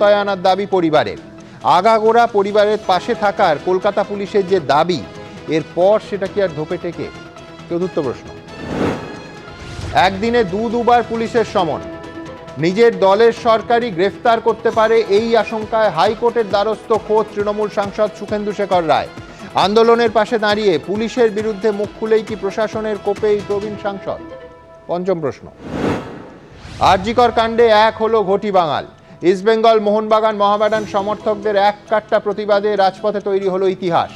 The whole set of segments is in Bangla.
আওতায় আনার দাবি পরিবারের। আগাগোড়া পরিবারের পাশে থাকার কলকাতা পুলিশের যে দাবি, এরপর সেটা কি আর ধোপে টেকে? চতুর্থ প্রশ্ন। একদিনে দু দুবার পুলিশের সমন। নিজের দলের সরকারি গ্রেফতার করতে পারে এই আশঙ্কায় হাইকোর্টের দ্বারস্থ খোদ তৃণমূল সাংসদ সুখেন্দু শেখর রায়। আন্দোলনের পাশে দাঁড়িয়ে পুলিশের বিরুদ্ধে মুখ খুলেই কি প্রশাসনের কোপে এই প্রবীণ সাংসদ? পঞ্চম প্রশ্ন। আরজিকর কাণ্ডে এক হলো ঘটি বাঙাল। ইস্টবেঙ্গল মোহনবাগান মহামেডান সমর্থকদের এক কাট্টা প্রতিবাদে রাজপথে তৈরি হলো ইতিহাস।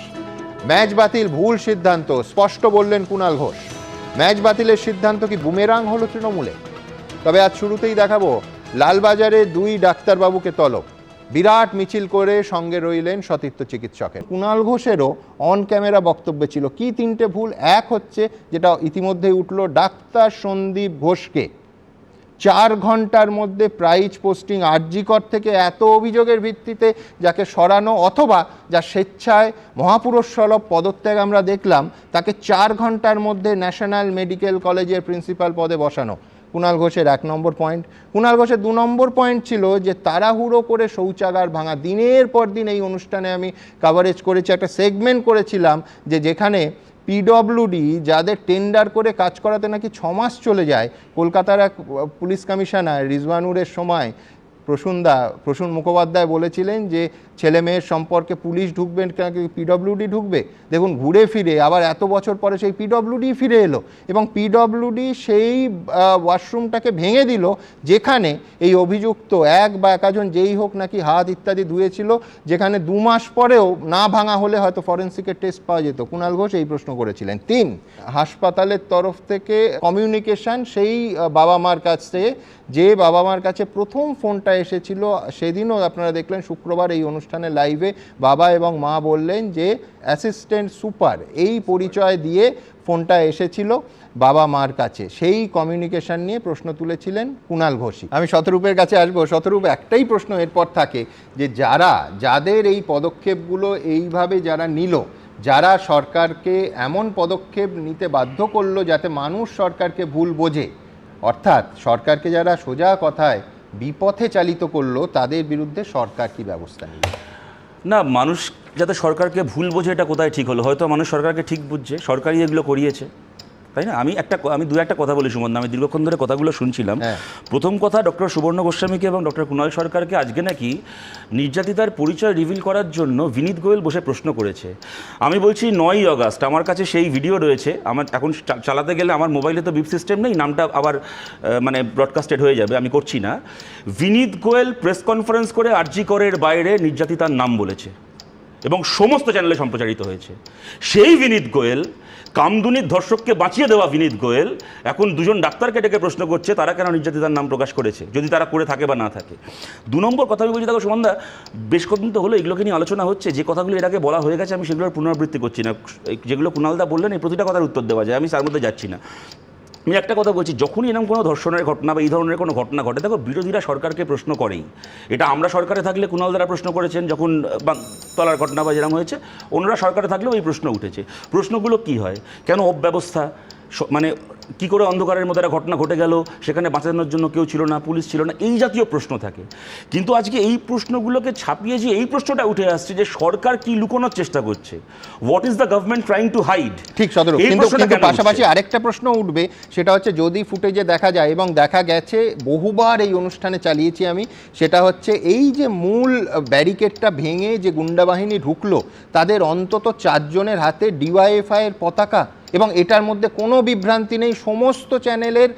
ম্যাচ বাতিল, ভুল সিদ্ধান্ত, স্পষ্ট বললেন কুণাল ঘোষ। ম্যাচ বাতিলের সিদ্ধান্ত কি বুমেরাং হলো তৃণমূলে? তবে আজ শুরুতেই দেখাবো, লালবাজারে দুই ডাক্তারবাবুকে তলব। বিরাট মিছিল করে সঙ্গে রইলেন সতীর্থ চিকিৎসকের। কুণাল ঘোষেরও অন ক্যামেরা বক্তব্য ছিল, কি তিনটে ভুল? এক হচ্ছে যেটা ইতিমধ্যেই উঠল ডাক্তার সন্দীপ ঘোষকে। চার ঘণ্টার মধ্যে প্রাইজ পোস্টিং আরজিকর থেকে এত অভিযোগের ভিত্তিতে যাকে সরানো অথবা যা স্বেচ্ছায় মহাপুরুষ সলভ পদত্যাগ আমরা দেখলাম, তাকে চার ঘণ্টার মধ্যে ন্যাশনাল মেডিকেল কলেজের প্রিন্সিপাল পদে বসানো। কুণাল ঘোষের এক নম্বর পয়েন্ট কুণাল ঘোষের দু নম্বর পয়েন্ট ছিল যে তাড়াহুড়ো করে শৌচাগার ভাঙা। দিনের পর দিন এই অনুষ্ঠানে আমি কাভারেজ করেছি, একটা সেগমেন্ট করেছিলাম যে যেখানে পিডব্লিউডি যাদের টেন্ডার করে কাজ করাতে নাকি ছমাস মাস চলে যায়, কলকাতার এক পুলিশ কমিশনার রিজওয়ানুরের সময় প্রসূনদা, প্রসূন মুখোপাধ্যায় বলেছিলেন যে ছেলে মেয়ের সম্পর্কে পুলিশ ঢুকবেন নাকি পিডব্লিউডি ঢুকবে? দেখুন, ঘুরে ফিরে, আবার এত বছর পরে সেই পিডব্লিউডি ফিরে এলো এবং পিডব্লিউডি সেই ওয়াশরুমটাকে ভেঙে দিল, যেখানে এই অভিযুক্ত এক বা একাজন যেই হোক নাকি হাত ইত্যাদি ধুয়েছিল, যেখানে দু মাস পরেও না ভাঙা হলে হয়তো ফরেন্সিকের টেস্ট পাওয়া যেত। কুণাল ঘোষ এই প্রশ্ন করেছিলেন। তিন, হাসপাতালের তরফ থেকে কমিউনিকেশন সেই বাবা মার কাছ থেকে যে বাবা মার কাছে প্রথম ফোনটা এসেছিল, সেদিনও আপনারা দেখলেন শুক্রবার এই অনুষ্ঠানে লাইভে বাবা এবং মা বললেন যে অ্যাসিস্ট্যান্ট সুপার এই পরিচয় দিয়ে ফোনটা এসেছিল বাবা মার কাছে। সেই কমিউনিকেশন নিয়ে প্রশ্ন তুলেছিলেন কুণাল ঘোষী আমি শতরূপের কাছে আসব। শতরূপ, একটাই প্রশ্ন এরপর থাকে যে, যারা, যাদের এই পদক্ষেপগুলো এইভাবে যারা নিল, যারা সরকারকে এমন পদক্ষেপ নিতে বাধ্য করল যাতে মানুষ সরকারকে ভুল বোঝে অর্থাৎ সরকারকে যারা সোজা কথায় বিপথে চালিত করল, তাদের বিরুদ্ধে সরকার কি ব্যবস্থা নিল? না, মানুষ যাতে সরকারকে ভুল বোঝে, এটা কোথায় ঠিক হলো? হয়তো মানুষ সরকারকে ঠিক বুঝছে, সরকারই এগুলো করিয়েছে। তাই না? আমি একটা আমি দু একটা কথা বলি সুমন আমি দীর্ঘক্ষণ ধরে কথাগুলো শুনছিলাম। হ্যাঁ। প্রথম কথা ডক্টর সুবর্ণ গোস্বামীকে এবং ডক্টর কুণাল সরকারকে আজকে নাকি নির্যাতিতার পরিচয় রিভিল করার জন্য বিনীত গোয়েল বসে প্রশ্ন করেছে। আমি বলছি নয়ই অগাস্ট আমার কাছে সেই ভিডিও রয়েছে। আমার এখন চালাতে গেলে আমার মোবাইলে তো বিপ সিস্টেম নেই নামটা আবার মানে ব্রডকাস্টেড হয়ে যাবে আমি করছি না। বিনীত গোয়েল প্রেস কনফারেন্স করে আরজি করের বাইরে নির্যাতিতার নাম বলেছে এবং সমস্ত চ্যানেলে সম্প্রচারিত হয়েছে। সেই বিনীত গোয়েল কামদুনির ধর্ষককে বাঁচিয়ে দেওয়া বিনীত গোয়েল। এখন দুজন ডাক্তারকে ডেকে প্রশ্ন করছে, তারা কেন নির্যাতিতার নাম প্রকাশ করেছে? যদি তারা করে থাকে বা না থাকে। দু নম্বর কথা আমি বলছি, দেখো সুমন্দা, বেশ কদিন তো হলো এগুলোকে নিয়ে আলোচনা হচ্ছে, যে কথাগুলো এটাকে বলা হয়ে গেছে, আমি সেগুলোর পুনরাবৃত্তি করছি না। যেগুলো কুণালদা বললেন, এই প্রতিটা কথার উত্তর দেওয়া যায়, আমি তার মধ্যে যাচ্ছি না। আমি একটা কথা বলছি, যখনই এরকম কোনো ধর্ষণের ঘটনা বা এই ধরনের কোনো ঘটনা ঘটে, দেখো বিরোধীরা সরকারকে প্রশ্ন করেই। এটা আমরা সরকারে থাকলে কুণাল দ্বারা প্রশ্ন করেছেন যখন তলার ঘটনা বা যেরকম হয়েছে অন্যরা সরকারে থাকলেও এই প্রশ্ন উঠেছে। প্রশ্নগুলো কি হয়? কেন অব্যবস্থা মানে কি করে অন্ধকারের মধ্যে একটা ঘটনা ঘটে গেল? সেখানে বাঁচানোর জন্য কেউ ছিল না পুলিশ ছিল না এই জাতীয় প্রশ্ন থাকে। কিন্তু আজকে এই প্রশ্নগুলোকে ছাপিয়ে যে এই প্রশ্নটা উঠে আসছে যে সরকার কি লুকোনোর চেষ্টা করছে? What is the government trying to hide ঠিক সদর কিন্তু পাশাপাশি আরেকটা প্রশ্ন উঠবে সেটা হচ্ছে যদি ফুটেজে দেখা যায় এবং দেখা গেছে বহুবার এই অনুষ্ঠানে চালিয়েছি আমি সেটা হচ্ছে এই যে মূল ব্যারিকেডটা ভেঙে যে গুন্ডা বাহিনী ঢুকলো তাদের অন্তত চারজনের হাতে ডিওয়াইএফআই এর পতাকা এবং এটার মধ্যে কোনো বিভ্রান্তি নেই সমস্ত চ্যানেলের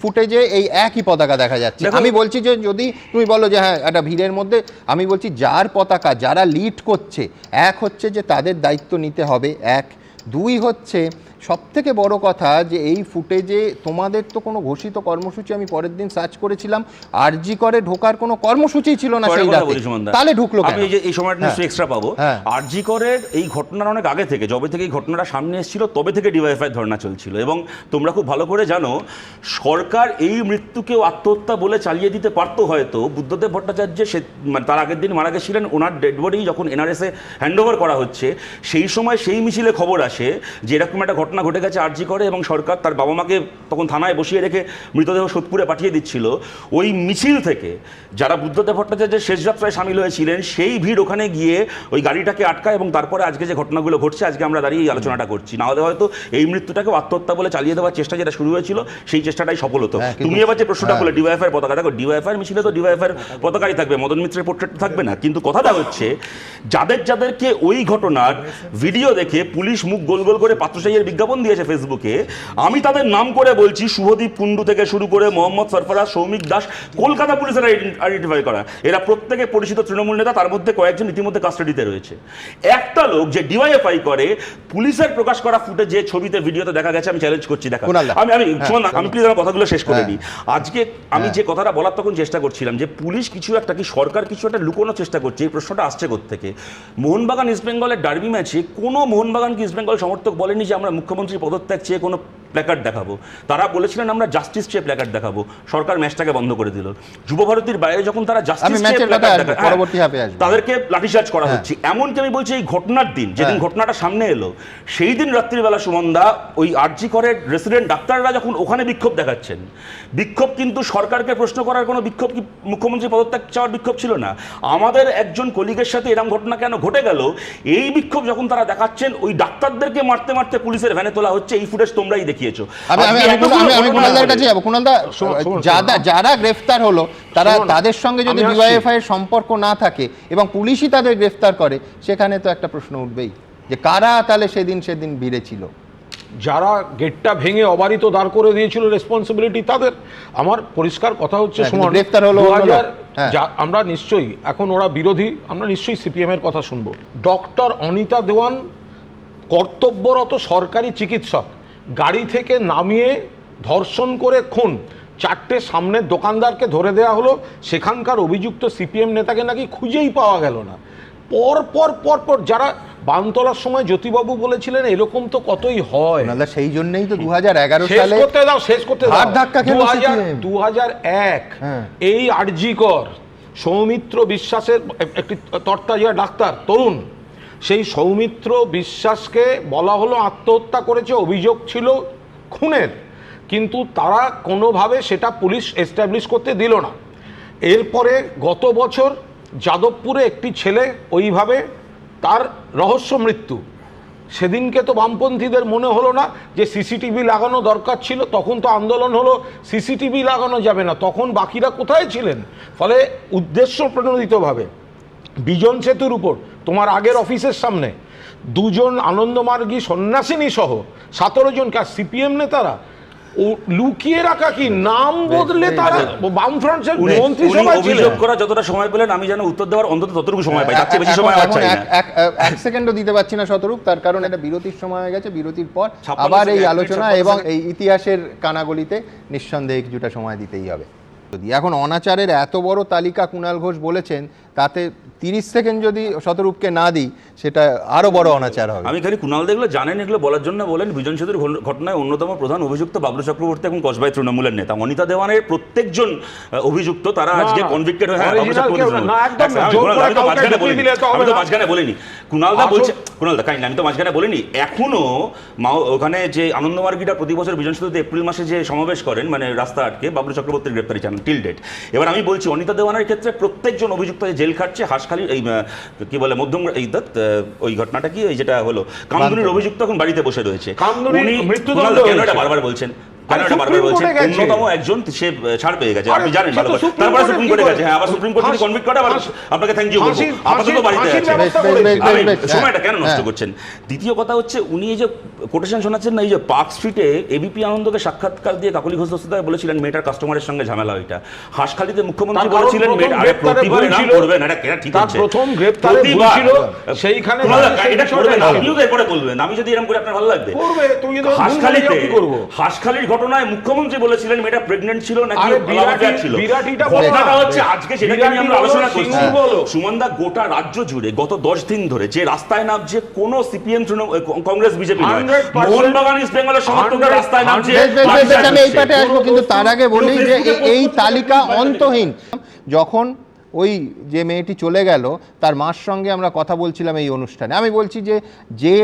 ফুটেজে এই একই পতাকা দেখা যাচ্ছে। আমি বলছি যে যদি তুমি বলো যে হ্যাঁ একটা ভিড়ের মধ্যে আমি বলছি যার পতাকা যারা লিড করছে এক হচ্ছে যে তাদের দায়িত্ব নিতে হবে এক। দুই হচ্ছে সব থেকে বড় কথা যে এই ফুটেজে তোমাদের তো কোনো ঘোষিত কর্মসূচি আমি পরের দিন সার্চ করেছিলাম আরজি করে ঢোকার কোনো কর্মসূচি ছিল না সেই রাতে। তাহলে ঢুকলো আমি এই যে এই সময়টা নিশ্চয়ই হ্যাঁ। এক্সট্রা পাবো হ্যাঁ। আরজি করের এই ঘটনার অনেক আগে থেকে যবে থেকে এই ঘটনাটা সামনে এসেছিল তবে থেকে ডিওয়াইফাই ধর্ণা চলছিল এবং তোমরা খুব ভালো করে জানো সরকার এই মৃত্যুকেও আত্মহত্যা বলে চালিয়ে দিতে পারতো হয়তো বুদ্ধদেব ভট্টাচার্য সে মানে তার আগের দিন মারা গেছিলেন ওনার ডেড বডি যখন এনআরএসে হ্যান্ড ওভার করা হচ্ছে সেই সময় সেই মিছিলে খবর আসে যে এরকম একটা ঘটনা ঘটনা ঘটে গেছে আরজি করে এবং সরকার তার বাবা মাকে তখন থানায় বসিয়ে রেখে মৃতদেহ সোদপুরে পাঠিয়ে দিচ্ছিল। ওই মিছিল থেকে যারা বুদ্ধদেব ভট্টাচার্যের শেষ যাত্রায় সামিল হয়েছিলেন সেই ভিড় ওখানে গিয়ে ওই গাড়িটাকে আটকায় এবং তারপরে আজকে যে ঘটনাগুলো ঘটছে আজকে আমরা দাঁড়িয়ে এই আলোচনাটা করছি। না হলে হয়তো এই মৃত্যুটাকে আত্মহত্যা বলে চালিয়ে দেওয়ার চেষ্টা যেটা শুরু হয়েছিল সেই চেষ্টাটাই সফল হতো। হ্যাঁ, তুমি এবার যে প্রশ্নটা হ্যাঁ। করলে ডিওয়াইফাই পতাকা দেখো ডিওয়াইফাই মিছিলে তো ডিওয়াইফাই পতাকাই থাকবে মদন মিত্রের পোর্ট্রেট থাকবে না। কিন্তু কথাটা হচ্ছে যাদের যাদেরকে ওই ঘটনার ভিডিও দেখে পুলিশ মুখ গোল গোল করে পাত্রসাইয়ের বিজ্ঞাপন দিয়েছে ফেসবুকে। আমি তাদের নাম করে বলছি শুভদীপ কুন্ডু থেকে শুরু করে মোহাম্মদ সরফরাজ সৌমিক দাস কলকাতা পুলিশের আইডেন্টিফাই করা। এরা প্রত্যেকে পরিচিত তৃণমূল নেতা তার মধ্যে কয়েকজন ইতিমধ্যে কাস্টাডিতে রয়েছে। একটা লোক যে ডিওয়াইএফআই করে পুলিশের প্রকাশ করা ফুটে যে ছবিতে ভিডিওতে দেখা গেছে আমি চ্যালেঞ্জ করছি দেখা। আমি আমি হ্যাঁ, আমি প্লিজ আমার কথাগুলো শেষ করে হ্যাঁ। নিই আজকে আমি যে কথাটা বলার তখন চেষ্টা করছিলাম যে পুলিশ কিছু একটা কি সরকার কিছু একটা লুকোনোর চেষ্টা করছে এই প্রশ্নটা আসছে থেকে মোহনবাগান ইস্ট বেঙ্গলের ডার্বি ম্যাচে কোনো মোহনবাগান কি ইস্ট বেঙ্গল সমর্থক বলেনি যে আমরা মুখ্যমন্ত্রী পদত্যাগ চেয়ে কোনো প্ল্যাকার্ড দেখাবো। তারা বলেছিলেন আমরা জাস্টিস চেয়ে প্ল্যাকার্ড দেখাবো। সরকার ম্যাচটাকে বন্ধ করে দিল। যুবভারতীর বাইরে যখন তারা জাস্টিস চেয়ে প্ল্যাকার্ড দেখা- হ্যাঁ। তাদেরকে লাঠিচার্জ করা হচ্ছে। এমনকি আমি বলছি এই ঘটনার দিন যেদিন হ্যাঁ। ঘটনাটা সামনে এলো সেই দিন রাত্রিবেলা সুমনদা ওই আরজি করের রেসিডেন্ট ডাক্তাররা যখন ওখানে বিক্ষোভ দেখাচ্ছেন বিক্ষোভ কিন্তু সরকারকে প্রশ্ন করার কোনো বিক্ষোভ কি মুখ্যমন্ত্রী পদত্যাগ চাওয়ার বিক্ষোভ ছিল না? আমাদের একজন কলিগের সাথে এরকম ঘটনা কেন ঘটে গেল? এই বিক্ষোভ যখন তারা দেখাচ্ছেন ওই ডাক্তারদেরকে মারতে মারতে পুলিশের ভ্যানে তোলা হচ্ছে এই ফুটেজ তোমরাই দেখিয়েছো। আমি আমি আমি আমি- আমি কুণালদার কাছে যাব। কুণালদা যারা যারা গ্রেফতার হলো তারা তাদের সঙ্গে যদি ডিওয়াইএফআই এর সম্পর্ক না থাকে এবং পুলিশই তাদের গ্রেফতার করে সেখানে তো একটা প্রশ্ন উঠবেই যে কারা তাহলে সেদিন সেদিন ভিড়ে ছিল যারা গেটটা ভেঙে অবারিত দাঁড় করে দিয়েছিল রেসপন্সিবিলিটি তাদের। আমার পরিষ্কার কথা হচ্ছে হ্যাঁ, কিন্তু সুমন গ্রেফতার হলো অন্য 2000 লোক। হ্যাঁ। যা- আমরা নিশ্চয়ই এখন ওরা বিরোধী আমরা নিশ্চয়ই সিপিএম এর কথা শুনব। ডক্টর অনিতা দেওয়ান কর্তব্যরত সরকারি চিকিৎসক। গাড়ি থেকে নামিয়ে ধর্ষণ করে খুন। চারটে সামনের দোকানদারকে ধরে দেওয়া হলো। সেখানকার অভিযুক্ত সিপিএম নেতাকে নাকি খুঁজেই পাওয়া গেল না। পর পর পর পর যারা বানতলার সময় জ্যোতিবাবু বলেছিলেন এরকম তো কতই হয়। কুণালদা সেই জন্যই তো দু শেষ সালে করতে দাও শেষ করতে দাও। ধাক্কা দু হাজার এক হ্যাঁ। এই আরজিকর সৌমিত্র বিশ্বাসের একটি তর্তাজিয়া ডাক্তার তরুণ সেই সৌমিত্র বিশ্বাসকে বলা হলো আত্মহত্যা করেছে, অভিযোগ ছিল খুনের। কিন্তু তারা কোনোভাবে সেটা পুলিশ এস্টাবলিশ করতে দিল না। এরপরে গত বছর যাদবপুরে একটি ছেলে ওইভাবে তার রহস্য মৃত্যু। সেদিনকে তো বামপন্থীদের মনে হলো না যে সিসিটিভি লাগানো দরকার ছিল, তখন তো আন্দোলন হলো, সিসিটিভি লাগানো যাবে না, তখন বাকিরা কোথায় ছিলেন? ফলে উদ্দেশ্য প্রণোদিতভাবে বিজন সেতুর উপর তোমার আগের অফিসের সামনে দুজন আনন্দমার্গী সন্ন্যাসিনী সহ সতেরো জন কার সিপিএম নেতারা ও লুকিয়ে রাখা কি নাম বদলে তারা বামফ্রন্টের মন্ত্রিসভায় অভিযোগ করা যতটা সময় পেলেন আমি যেন উত্তর দেওয়ার অন্তত ততটুকু সময় পাই তার বেশি এখন- সময় আর চাই না। এক- সেকেন্ডও দিতে পারছি না শতরূপ তার কারণ এটা বিরতির সময় হয়ে গেছে বিরতির পর আবার এই আলোচনা এবং এই ইতিহাসের কানাগলিতে নিঃসন্দেহে কিছুটা সময় দিতেই হবে। যদি এখন অনাচারের এত বড় তালিকা কুণাল ঘোষ বলেছেন তাতে তিরিশ সেকেন্ড যদি শতরূপকে না দিই সেটা আরও বড় অনাচার হবে। আমি খালি কুণাল দেখল জানেন এগুলো বলার জন্য বলেন বিজন সেতুর ঘটনায় অন্যতম প্রধান অভিযুক্ত বাবলু চক্রবর্তী এবং কসবাই তৃণমূলের নেতা। অনিতা দেওয়ানের প্রত্যেকজন অভিযুক্ত তারা আজকে কনভিক্টেড হয়ে না, আমি কুণাল, করে আমি তো মাঝখানে বলিনি। কুণালদা বলছে কুণালদা কাইন্ড আমি তো মাঝখানে বলিনি। এখনও মা- ওখানে যে আনন্দমার্গিটা প্রতি বছর বিজন সেতুতে এপ্রিল মাসে যে সমাবেশ করেন মানে রাস্তা আটকে বাবলু চক্রবর্তীর গ্রেপ্তারি চান টিল ডেট এবার আমি বলছি অনিতা দেওয়ানের ক্ষেত্রে প্রত্যেকজন অভিযুক্ত যে জেল খাটছে হাসখালি এই কি বলে মধ্যম এই ওই ঘটনাটা কি? ওই যেটা হলো। কামদুনির অভিযুক্ত এখন বাড়িতে বসে রয়েছে। উনি মৃত্যুদণ্ড এটা বারবার বলছেন। কেন এটা বারবার। অন্যতম একজন সে ছাড় পেয়ে গেছে। আপনি জানেন ভালো করে। তারপরে সুপ্রিম কোর্টে গেছে। হ্যাঁ আবার সুপ্রিম কোর্ট কনভিক্ট করে আবার আপনাকে থ্যাংক ইউ বলব। আপাতত বাড়িতে আছে বেশ, সময়টা কেন নষ্ট হ্যাঁ। করছেন? দ্বিতীয় কথা হচ্ছে উনি এই যে কোটেশন শোনাচ্ছেন না এই যে পার্ক স্ট্রিটে এবিপি আনন্দকে সাক্ষাৎকার দিয়ে কাকলি ঘোষ দস্তিদার বলেছিলেন মেয়েটার কাস্টমারের সঙ্গে ঝামেলা ওইটা। হাসখালিতে মুখ্যমন্ত্রী তার বলেছিলেন মেয়েটা আরে প্রতিবার। করবেন এটা কেনা ঠিক হচ্ছে? প্রথম ভুল ছিল, সেইখানে এটা করবেন। আপনিও এরপরে বলবেন। আমি যদি এরকম করে আপনার ভালো লাগবে। করবে, ভুল হাসখালিতে কি করব? হাসখালির ঘটনায় মুখ্যমন্ত্রী বলেছিলেন মেয়েটা প্রেগনেন্ট ছিল নাকি ছিল। ঘটনাটা হচ্ছে আজকে সেটাকে নিয়ে আমরা আলোচনা করছি। সুমনদা গোটা রাজ্য জুড়ে গত দশ দিন ধরে যে রাস্তায় নামছে কোন CPM Congress BJP Mohun Bagan east বেঙ্গলের সমর্থকরা রাস্তায় নামছে আমি এই পাটে আসব কিন্তু তার আগে বলি যে এই তালিকা অন্তহীন। যখন ওই যে মেয়েটি চলে গেল তার মার সঙ্গে আমরা কথা বলছিলাম এই অনুষ্ঠানে। আমি বলছি যে যে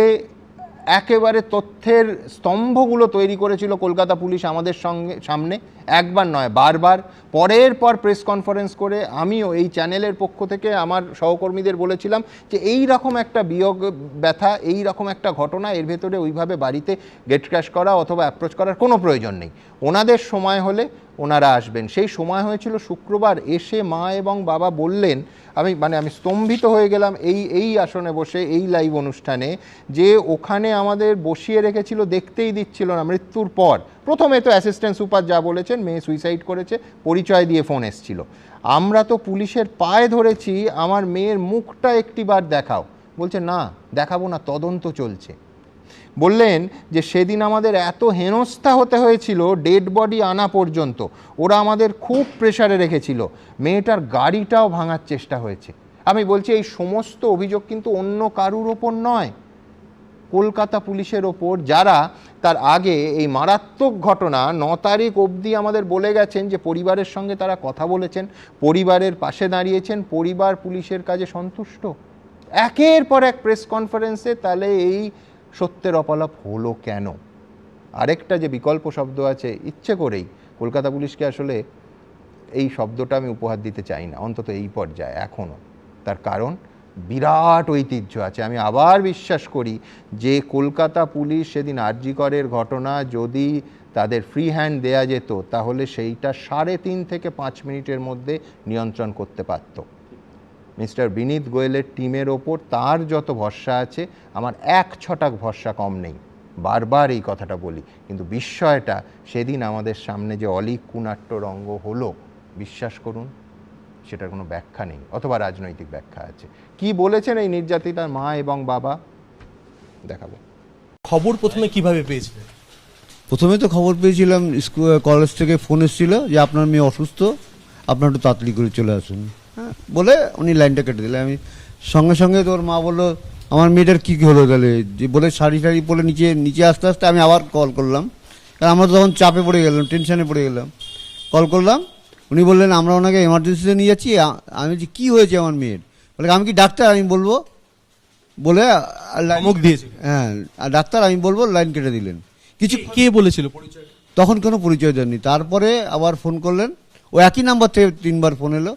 একেবারে তথ্যের স্তম্ভগুলো তৈরি করেছিল কলকাতা পুলিশ আমাদের সঙ্গে সামনে। একবার নয়, বারবার। পরের পর প্রেস কনফারেন্স করে আমিও এই চ্যানেলের পক্ষ থেকে আমার সহকর্মীদের বলেছিলাম যে এই রকম একটা বিয়োগ ব্যথা, এই রকম একটা ঘটনা এর ভেতরে ওইভাবে বাড়িতে গেট ক্র্যাশ করা অথবা অ্যাপ্রোচ করার কোনো প্রয়োজন নেই। ওনাদের সময় হলে ওনারা আসবেন। সেই সময় হয়েছিল শুক্রবার। এসে মা এবং বাবা বললেন, আমি মানে আমি স্তম্ভিত হয়ে গেলাম এই এই আসনে বসে, এই লাইভ অনুষ্ঠানে যে ওখানে আমাদের বসিয়ে রেখেছিল, দেখতেই দিচ্ছিল না। মৃত্যুর পর প্রথমে তো অ্যাসিস্ট্যান্ট সুপার যা বলেছেন, মেয়ে সুইসাইড করেছে, পরিচয় দিয়ে ফোন এসছিল। আমরা তো পুলিশের পায়ে ধরেছি, আমার মেয়ের মুখটা একটিবার দেখাও। বলছে, না, দেখাবো না, তদন্ত চলছে। বললেন যে, সেদিন আমাদের এত হেনস্থা হতে হয়েছিল ডেড বডি আনা পর্যন্ত। ওরা আমাদের খুব প্রেশারে রেখেছিল। মেয়েটার গাড়িটাও ভাঙার চেষ্টা হয়েছে। আমি বলছি, এই সমস্ত অভিযোগ কিন্তু অন্য কারুর ওপর নয়। কলকাতা পুলিশের ওপর যারা তার আগে এই মারাত্মক ঘটনা ন তারিখ অবধি আমাদের বলে গেছেন যে পরিবারের সঙ্গে তারা কথা বলেছেন, পরিবারের পাশে দাঁড়িয়েছেন, পরিবার পুলিশের কাজে সন্তুষ্ট। একের পর এক প্রেস কনফারেন্সে তাহলে এই সত্যের অপলাপ হলো কেন? আরেকটা যে বিকল্প শব্দ আছে, ইচ্ছে করেই। কলকাতা পুলিশকে আসলে এই শব্দটা আমি উপহার দিতে চাই না, অন্তত এই পর্যায়ে, এখনও। তার কারণ বিরাট ঐতিহ্য আছে। আমি আবার বিশ্বাস করি যে কলকাতা পুলিশ সেদিন আরজিকরের ঘটনা যদি তাদের ফ্রি হ্যান্ড দেয়া যেত, তাহলে সেইটা সাড়ে তিন থেকে পাঁচ মিনিটের মধ্যে নিয়ন্ত্রণ করতে পারত। মিস্টার বিনীত গোয়েলের টিমের ওপর তার যত ভরসা আছে, আমার এক ছটাক ভরসা কম নেই। বারবার এই কথাটা বলি। কিন্তু বিস্ময়টা, সেদিন আমাদের সামনে যে অলিক কুনাট্য রঙ্গ হলো, বিশ্বাস করুন সেটার কোনো ব্যাখ্যা নেই অথবা রাজনৈতিক ব্যাখ্যা আছে। কি বলেছেন এই নির্যাতিতার মা এবং বাবা? দেখাবো। খবর প্রথমে কীভাবে পেয়েছিলেন? প্রথমে তো খবর পেয়েছিলাম স্কুল কলেজ থেকে ফোন এসেছিল যে আপনার মেয়ে অসুস্থ আপনার একটু তাড়াতাড়ি করে চলে আসুন। হ্যাঁ বলে উনি লাইনটা কেটে দিলেন। আমি সঙ্গে সঙ্গে তোর মা বলল আমার মেয়েটার কী কী হলো তাহলে? যে বলে শাড়ি শাড়ি পরে নিচে নিচে আসতে আসতে আমি আবার কল করলাম। কারণ আমরা তখন চাপে পড়ে গেলাম টেনশানে পড়ে গেলাম। কল করলাম উনি বললেন আমরা ওনাকে এমার্জেন্সিতে নিয়ে যাচ্ছি আমি বলছি কী হয়েছে আমার মেয়ের? বলে আমি কি ডাক্তার? আমি বলব বলে ধমক দিয়েছিল। হ্যাঁ আর ডাক্তার আমি বলব লাইন কেটে দিলেন। কিছু কে- কে বলেছিল তখন কোনো পরিচয় দেননি। তারপরে আবার ফোন করলেন ও একই নাম্বার থেকে তিনবার ফোন এলো।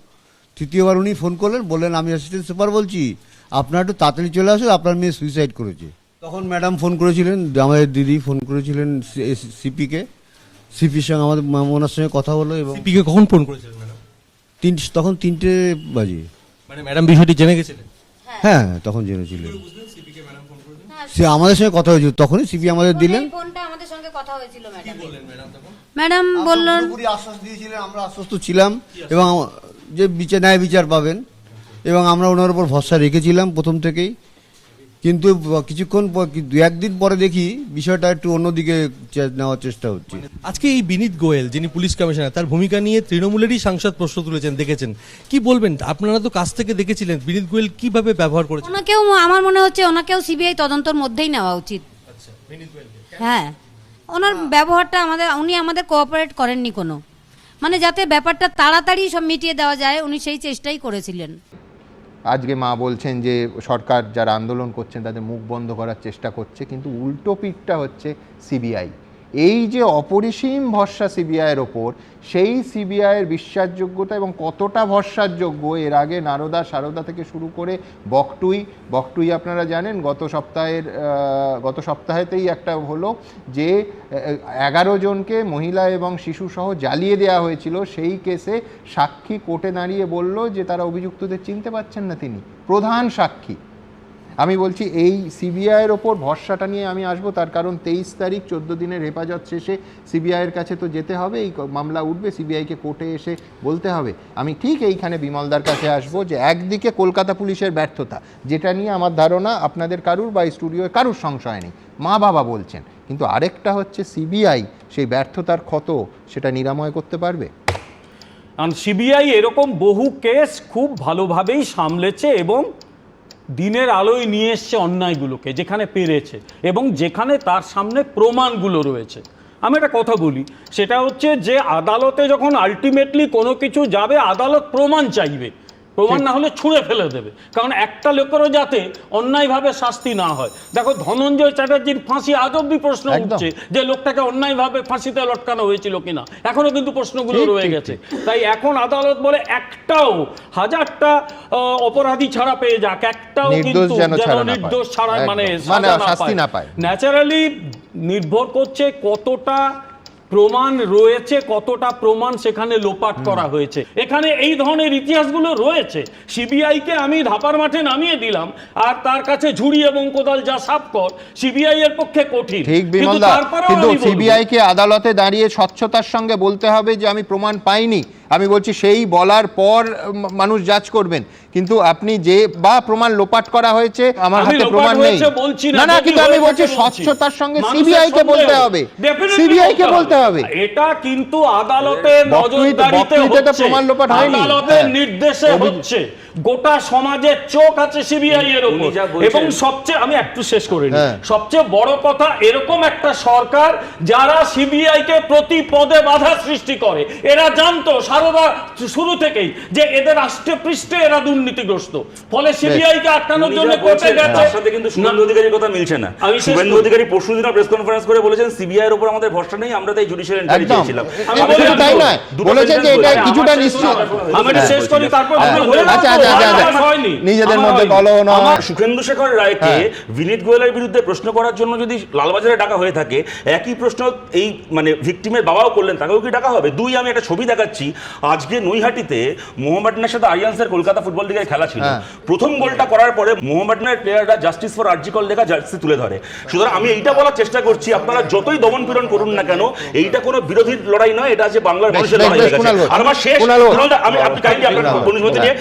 তৃতীয়বার উনি ফোন করলেন বললেন আমি অ্যাসিস্ট্যান্ট সুপার বলছি আপনার একটু তাড়াতাড়ি চলে আসুন আপনার মেয়ে সুইসাইড করেছে। তখন ম্যাডাম ফোন করেছিলেন আমাদের দিদি ফোন করেছিলেন সিপিকে সিপির সঙ্গে আমাদের ওনার সঙ্গে কথা হলো এবং সিপিকে কখন ফোন করেছিলেন ম্যাডাম? তিন তখন তিনটে বাজে। মানে ম্যাডাম বিষয়টি জেনে গেছিলেন? হ্যাঁ। তখন জেনেছিলেন। সে আমাদের সঙ্গে কথা হয়েছিল তখনই সিপি আমাদের দিলেন। ফোনটা আমাদের সঙ্গে কথা হয়েছিল ম্যাডাম। ম্যাডাম বললেন পুরোপুরি আশ্বাস দিয়েছিলেন আমরা আশ্বস্ত ছিলাম এবং যে বিচার ন্যায় বিচার পাবেন এবং আমরা ওনার উপর ভরসা রেখেছিলাম প্রথম থেকেই। কিন্তু কিছুক্ষণ পর দু একদিন পরে দেখি বিষয়টা একটু অন্যদিকে চে- নেওয়ার চেষ্টা হচ্ছে। আজকে এই বিনীত গোয়েল যিনি পুলিশ কমিশনার তার ভূমিকা নিয়ে তৃণমূলেরই সাংসদ প্রশ্ন তুলেছেন দেখেছেন। কি বলবেন? আপনারা তো কাছ থেকে দেখেছিলেন বিনীত গোয়েল কীভাবে ব্যবহার করেছেন? ওনাকেও আমার মনে হচ্ছে ওনাকেও সিবিআই তদন্তর মধ্যেই নেওয়া উচিত। হ্যাঁ। ওনার ব্যবহারটা আমাদের উনি আমাদের কোঅপারেট করেননি কোনো। মানে যাতে ব্যাপারটা তাড়াতাড়ি সব মিটিয়ে দেওয়া যায় উনি সেই চেষ্টাই করেছিলেন। আজকে মা বলছেন যে সরকার যারা আন্দোলন করছেন তাদের মুখ বন্ধ করার চেষ্টা করছে, কিন্তু উল্টো পিঠটা হচ্ছে সিবিআই। এই যে অপরিসীম ভরসা সিবিআইয়ের ওপর, সেই সিবিআইয়ের বিশ্বাসযোগ্যতা এবং কতটা ভরসার যোগ্য এর আগে নারদা সারদা থেকে শুরু করে বকটুই বকটুই আপনারা জানেন, গত সপ্তাহের গত সপ্তাহেতেই একটা হলো যে এগারো জনকে মহিলা এবং শিশুসহ জ্বালিয়ে দেওয়া হয়েছিল, সেই কেসে সাক্ষী কোর্টে দাঁড়িয়ে বলল যে তারা অভিযুক্তদের চিনতে পারছেন না তিনি। প্রধান সাক্ষী। আমি বলছি এই সিবিআইয়ের ওপর ভরসাটা নিয়ে আমি আসব, তার কারণ তেইশ তারিখ, চোদ্দ দিনের হেফাজত শেষে সিবিআইয়ের কাছে তো যেতে হবে, এই মামলা উঠবে সিবিআইকে কোর্টে এসে বলতে হবে। আমি ঠিক এইখানে বিমলদার কাছে আসব যে একদিকে কলকাতা পুলিশের ব্যর্থতা, যেটা নিয়ে আমার ধারণা আপনাদের কারুর বা স্টুডিওয়ে কারুর সংশয় নেই। মা বাবা বলছেন, কিন্তু আরেকটা হচ্ছে সিবিআই সেই ব্যর্থতার ক্ষত, সেটা নিরাময় করতে পারবে? কারণ সিবিআই এরকম বহু কেস খুব ভালোভাবেই সামলেছে এবং দিনের আলোয় নিয়ে এসছে অন্যায়গুলোকে, যেখানে পেরেছে এবং যেখানে তার সামনে প্রমাণগুলো রয়েছে। আমি একটা কথা বলি, সেটা হচ্ছে যে আদালতে যখন আলটিমেটলি কোনো কিছু যাবে, আদালত প্রমাণ চাইবে। প্রমাণ না হলে ছুঁড়ে ফেলে দেবে। কারণ একটা লোকেরও যাতে অন্যায়ভাবে শাস্তি না হয়। দেখো ধনঞ্জয় চ্যাটার্জির ফাঁসি আজ অব্দি প্রশ্ন। উঠছে যে লোকটাকে অন্যায়ভাবে ফাঁসিতে লটকানো হয়েছিল কিনা। এখনও কিন্তু প্রশ্নগুলো রয়ে গেছে। তাই এখন আদালত বলে একটাও হাজারটা অপরাধী ছাড়া পেয়ে যাক। একটাও কিন্তু যেন। নির্দোষ ছাড়া মানে মানে। ন্যাচারালি নির্ভর করছে কতটা প্রমাণ রয়েছে কতটা প্রমাণ সেখানে লোপাট করা হয়েছে। এখানে এই ধরনের ইতিহাসগুলো রয়েছে। সিবিআই কে আমি ধাপার মাঠে নামিয়ে দিলাম আর তার কাছে ঝুড়ি এবং কোদাল যা সাপ কর সিবিআই এর পক্ষে কঠিন। ঠিক বিমলদা কিন্তু সিবিআই কে আদালতে দাঁড়িয়ে স্বচ্ছতার সঙ্গে বলতে হবে যে আমি প্রমাণ পাইনি। আমি বলছি সেই বলার পর মানুষ জাজ করবেন। কিন্তু আপনি যে বা প্রমাণ লোপাট করা হয়েছে আমার আমি হাতে প্রমাণ নেই। না না কিন্তু আমি বলছি স্বচ্ছতার সঙ্গে সিবিআই কে বলতে হবে। সিবিআই কে বলতে হবে। এটা কিন্তু আদালতের নজরদারিতে হচ্ছে। প্রমাণ লোপাট হয়নি। আদালতের হ্যাঁ। নির্দেশে হচ্ছে। গোটা সমাজের চোখ আছে সিবিআই এর উপর। এবং সবচেয়ে আমি একটু শেষ করে নিই। হ্যাঁ। সবচেয়ে বড় কথা এরকম একটা সরকার যারা সিবিআই কে প্রতি পদে বাধা সৃষ্টি করে এরা জানতো সারদা শুরু থেকেই যে এদের আষ্টে পৃষ্ঠে এরা দুর্নীতিগ্রস্ত। ফলে সিবিআই কে আটকানোর জন্য কোর্টে গেছে। তার সাথে কিন্তু শুভেন্দু অধিকারীর কথা মিলছে না। শুভেন্দু অধিকারী পরশু দিন প্রেস কনফারেন্স করে বলেছেন সিবিআই এর উপর আমাদের ভরসা নেই আমরা তাই জুডিশিয়াল একদম। চেয়েছিলাম আমি বললাম তাই তো, নয় বলেছেন যে এটা কিছুটা আমার শেষ আমি শেষ করি তারপর হ্যাঁ, হয়ে আচ্ছা, আচ্ছা, আচ্ছা, আচ্ছা। নিজেদের মধ্যে কলহ। সুখেন্দু শেখর রায়কে হ্যাঁ। বিনীত গোয়েলের বিরুদ্ধে প্রশ্ন করার জন্য যদি লালবাজারে ডাকা হয়ে থাকে একই প্রশ্ন এই মানে ভিকটিমের বাবাও করলেন তাকেও কি ডাকা হবে? দুই আমি একটা ছবি দেখাচ্ছি। আজকে নৈহাটিতে মোহামেডানের সাথে আরিয়ান্সের কলকাতা ফুটবল লিগের খেলা ছিল। হ্যাঁ। প্রথম গোলটা করার পরে মোহামেডানের প্লেয়াররা জাস্টিস ফর আর্জিকল লেখা জার্সি তুলে ধরে। সুতরাং আমি এইটা বলার চেষ্টা করছি আপনারা যতই দমন পীড়ন করুন না কেন এইটা কোনো বিরোধীর লড়াই নয় এটা আছে বাংলার মানুষের লড়াই আর আমার শেষ আমি আপনি কাইন্ডলি আপনার অনুমতি নিয়ে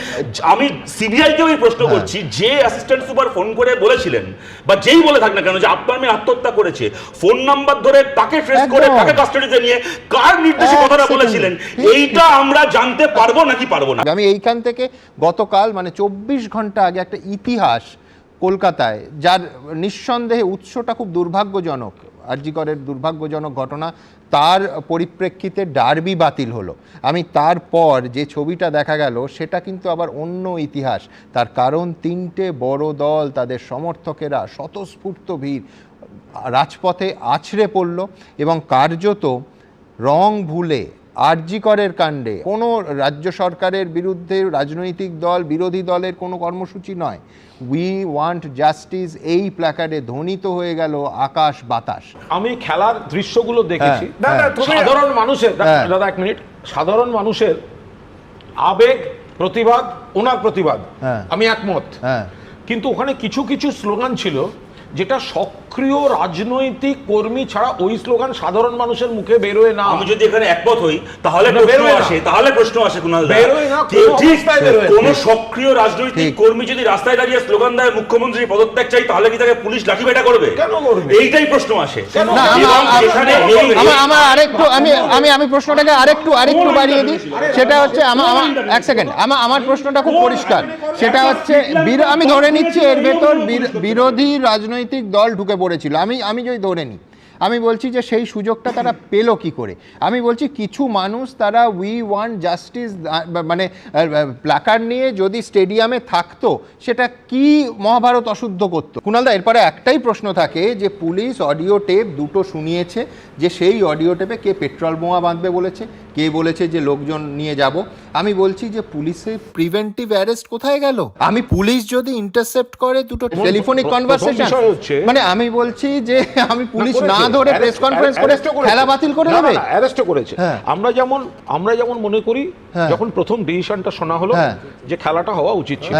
আমি সিবিআইকেও এই প্রশ্ন করছি যে অ্যাসিস্ট্যান্ট সুপার ফোন করে বলেছিলেন বা যেই বলে থাক না কেন যে আপনার মেয়ে আত্মহত্যা করেছে ফোন নাম্বার ধরে তাকে ট্রেস করে তাকে কাস্টাডিতে নিয়ে কার নির্দেশে কথাটা বলেছিলেন এইটা আমরা জানতে পারব নাকি পারব না? আমি এইখান থেকে গতকাল মানে চব্বিশ ঘণ্টা আগে একটা ইতিহাস কলকাতায় যার নিঃসন্দেহে উৎসটা খুব দুর্ভাগ্যজনক। আরজিকরের দুর্ভাগ্যজনক ঘটনা, তার পরিপ্রেক্ষিতে ডার্বি বাতিল হলো। আমি তারপর যে ছবিটা দেখা গেল, সেটা কিন্তু আবার অন্য ইতিহাস। তার কারণ, তিনটে বড় দল, তাদের সমর্থকেরা স্বতঃস্ফূর্ত ভিড়, রাজপথে আছড়ে পড়ল এবং কার্যত রং ভুলে আরজিকরের কাণ্ডে কোনো রাজ্য সরকারের বিরুদ্ধে রাজনৈতিক দল বিরোধী দলের কোনো কর্মসূচি নয়। উই ওয়ান্ট জাস্টিস এই প্ল্যাকার্ডে ধ্বনিত হয়ে গেল আকাশ বাতাস। আমি খেলার দৃশ্যগুলো দেখেছি। হ্যাঁ, হ্যাঁ। সাধারণ মানুষের হ্যাঁ। দাদা এক মিনিট। সাধারণ মানুষের আবেগ প্রতিবাদ ওনার প্রতিবাদ। হ্যাঁ। আমি একমত। হ্যাঁ। কিন্তু ওখানে কিছু কিছু স্লোগান ছিল। যেটা সক্রিয় রাজনৈতিক কর্মী ছাড়া ওই স্লোগান সাধারণ মানুষের মুখে বেরোয় না। আমি যদি এখানে একমত হই তাহলে প্রশ্ন বেরোয় আসে তাহলে প্রশ্ন আসে। বেরোয় না, ঠিক, কোনো ঠিক, অবস্থায় বেরোয় না। কোনো সক্রিয় রাজনৈতিক কর্মী যদি রাস্তায় দাঁড়িয়ে স্লোগান দেয় মুখ্যমন্ত্রী পদত্যাগ চাই তাহলে কি তাকে পুলিশ করবে? কেন করবে? এইটাই প্রশ্ন আসে। আমার আরেকটু আমি আমি আমি প্রশ্নটাকে আরেকটু আরেকটু বাড়িয়ে দিই। সেটা হচ্ছে আমার আমার এক সেকেন্ড আমার আমার প্রশ্নটা খুব পরিষ্কার। সেটা হচ্ছে আমি ধরে নিচ্ছি এর ভেতর বির- বিরোধী রাজনৈতিক দল ঢুকে পড়েছিল। আমি আমি যদি ধরে নিই। আমি বলছি যে সেই সুযোগটা তারা পেল কি করে? আমি বলছি কিছু মানুষ তারা উই ওয়ান জাস্টিস মানে প্লাকার নিয়ে যদি স্টেডিয়ামে থাকতো সেটা কি মহাভারত অশুদ্ধ করতো? কুণালদা এরপরে একটাই প্রশ্ন থাকে যে পুলিশ অডিও টেপ দুটো শুনিয়েছে যে সেই অডিও টেপে কে পেট্রোল বোমা বাঁধবে বলেছে কে বলেছে যে লোকজন নিয়ে যাব। আমি বলছি যে পুলিশের প্রিভেন্টিভ অ্যারেস্ট কোথায় গেল? আমি পুলিশ যদি ইন্টারসেপ্ট করে দুটো টেলিফোনিক কনভারসেশন মানে আমি বলছি যে আমি পুলিশ না। ধরে প্রেস কনফারেন্স করে। খেলা বাতিল করে দেবে করেছে হ্যাঁ। আমরা যেমন আমরা যেমন মনে করি হ্যাঁ। যখন প্রথম ডিসিশনটা শোনা হলো হ্যাঁ। যে খেলাটা হওয়া উচিত ছিল।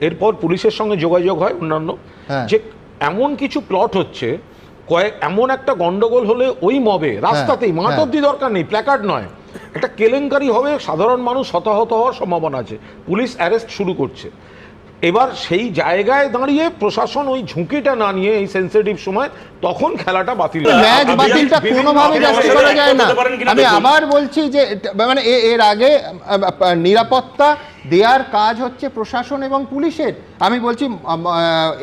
এরপর পুলিশের সঙ্গে যোগাযোগ হয় অন্যান্য। যে এমন কিছু প্লট হচ্ছে কয়েক এমন একটা গন্ডগোল হলে ওই মবে রাস্তাতেই মাঠ। অব্দি দরকার নেই প্ল্যাকার্ড নয় একটা কেলেঙ্কারি হবে সাধারণ মানুষ হতাহত হওয়ার সম্ভাবনা আছে পুলিশ অ্যারেস্ট শুরু করছে এবার সেই জায়গায় দাঁড়িয়ে প্রশাসন ওই ঝুঁকিটা না নিয়ে এই সেন্সিটিভ সময় তখন খেলাটা বাতিল করে। ম্যাচ বাতিলটা কোনোভাবে জাস্টিস করা যায় না আমি। আবার বলছি যে মানে এর আগে নিরাপত্তা দেয়ার কাজ হচ্ছে প্রশাসন এবং পুলিশের। আমি বলছি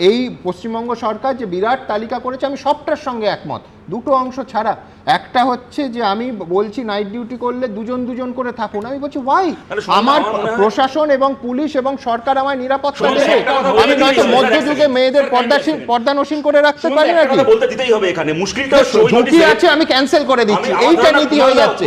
এই পশ্চিমবঙ্গ সরকার যে বিরাট তালিকা করেছে আমি সবটার সঙ্গে একমত। দুটো অংশ ছাড়া। একটা হচ্ছে যে আমি বলছি নাইট ডিউটি করলে দুজন দুজন করে থাকুন। আমি বলছি ওয়াই আমার প্রশাসন এবং পুলিশ এবং সরকার আমায় নিরাপত্তা দেবে। আমি নয়তো মধ্যযুগে মেয়েদের পর্দাসীন পর্দানসীন করে রাখতে পারি নাকি? বলতে দিতেই হবে এখানে। মুশকিলটা ঝুঁকি আছে আমি ক্যান্সেল করে দিচ্ছি। এইটা নীতি হয়ে যাচ্ছে।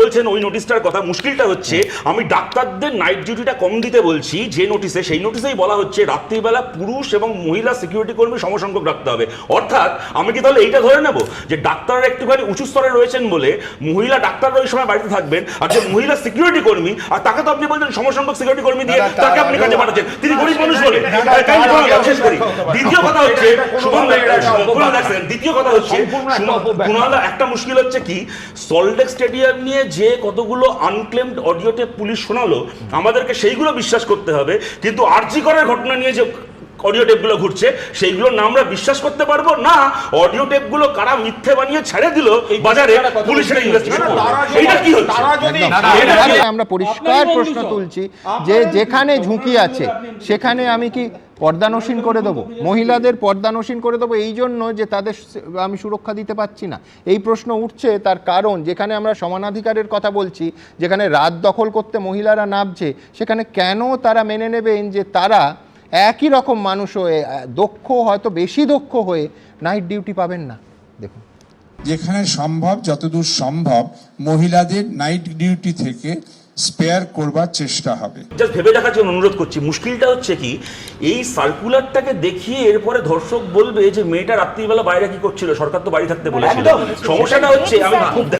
বলছেন ওই নোটিশটার কথা মুশকিলটা হচ্ছে আমি ডাক্তারদের নাইট ডিউটিটা কম দিতে বলছি যে নোটিশে সেই নোটিশেই বলা হচ্ছে রাত্রিবেলা পুরুষ এবং মহিলা সিকিউরিটি কর্মী সমসংখ্যক রাখতে হবে অর্থাৎ আমি কি তাহলে এইটা ধরে নেব যে ডাক্তাররা একটুখানি উঁচু স্তরে রয়েছেন বলে মহিলা ডাক্তাররা ওই সময় বাড়িতে থাকবেন আর যে মহিলা সিকিউরিটি কর্মী আর তাকে তো আপনি বলছেন সমসংখ্যক সিকিউরিটি কর্মী দিয়ে তাকে আপনি কাজে পাঠাচ্ছেন তিনি গরিব মানুষ বলে শেষ করি দ্বিতীয় কথা হচ্ছে শুভম দ্বিতীয় কথা হচ্ছে সম্পূর্ণ একটা শুনুন, অপব্যাখ্যা। কুণাল একটা মুশকিল হচ্ছে কি সল্টেক স্টেডিয়াম নিয়ে যে কতগুলো আনক্লেমড অডিও টেপ পুলিশ শোনালো আমাদেরকে সেইগুলো বিশ্বাস করতে হবে। কিন্তু আর্জি করার ঘটনা নিয়ে যে অডিও টেপগুলো ঘুরছে সেইগুলো না আমরা বিশ্বাস করতে পারব? না অডিও টেপগুলো কারা মিথ্যে বানিয়ে ছেড়ে দিল বাজারে পুলিশের ইনভেস্টিগেশন এইটা কি হচ্ছে? এটা কি- আমরা পরিষ্কার প্রশ্ন তুলছি। যে যেখানে ঝুঁকি আছে সেখানে আমি কি পর্দানসীন করে দেবো? মহিলাদের পর্দানসীন করে দেবো এই জন্য যে তাদের আমি সুরক্ষা দিতে পারছি না। এই প্রশ্ন উঠছে তার কারণ যেখানে আমরা সমানাধিকারের কথা বলছি যেখানে রাত দখল করতে মহিলারা নামছে সেখানে কেন তারা মেনে নেবেন যে তারা একই রকম মানুষ হয়ে দক্ষ হয়তো বেশি দক্ষ হয়ে নাইট ডিউটি পাবেন না। দেখুন। যেখানে সম্ভব যতদূর সম্ভব মহিলাদের নাইট ডিউটি থেকে স্পেয়ার করবার চেষ্টা হবে। জাস্ট ভেবে দেখার জন্য অনুরোধ করছি মুশকিলটা হচ্ছে কি এই সার্কুলারটাকে দেখিয়ে এরপরে ধর্ষক বলবে যে মেয়েটা রাত্রিবেলা বাইরে কি করছিল? সরকার তো বাড়ি থাকতে বলেছিল। সমস্যাটা হচ্ছে আমি খুব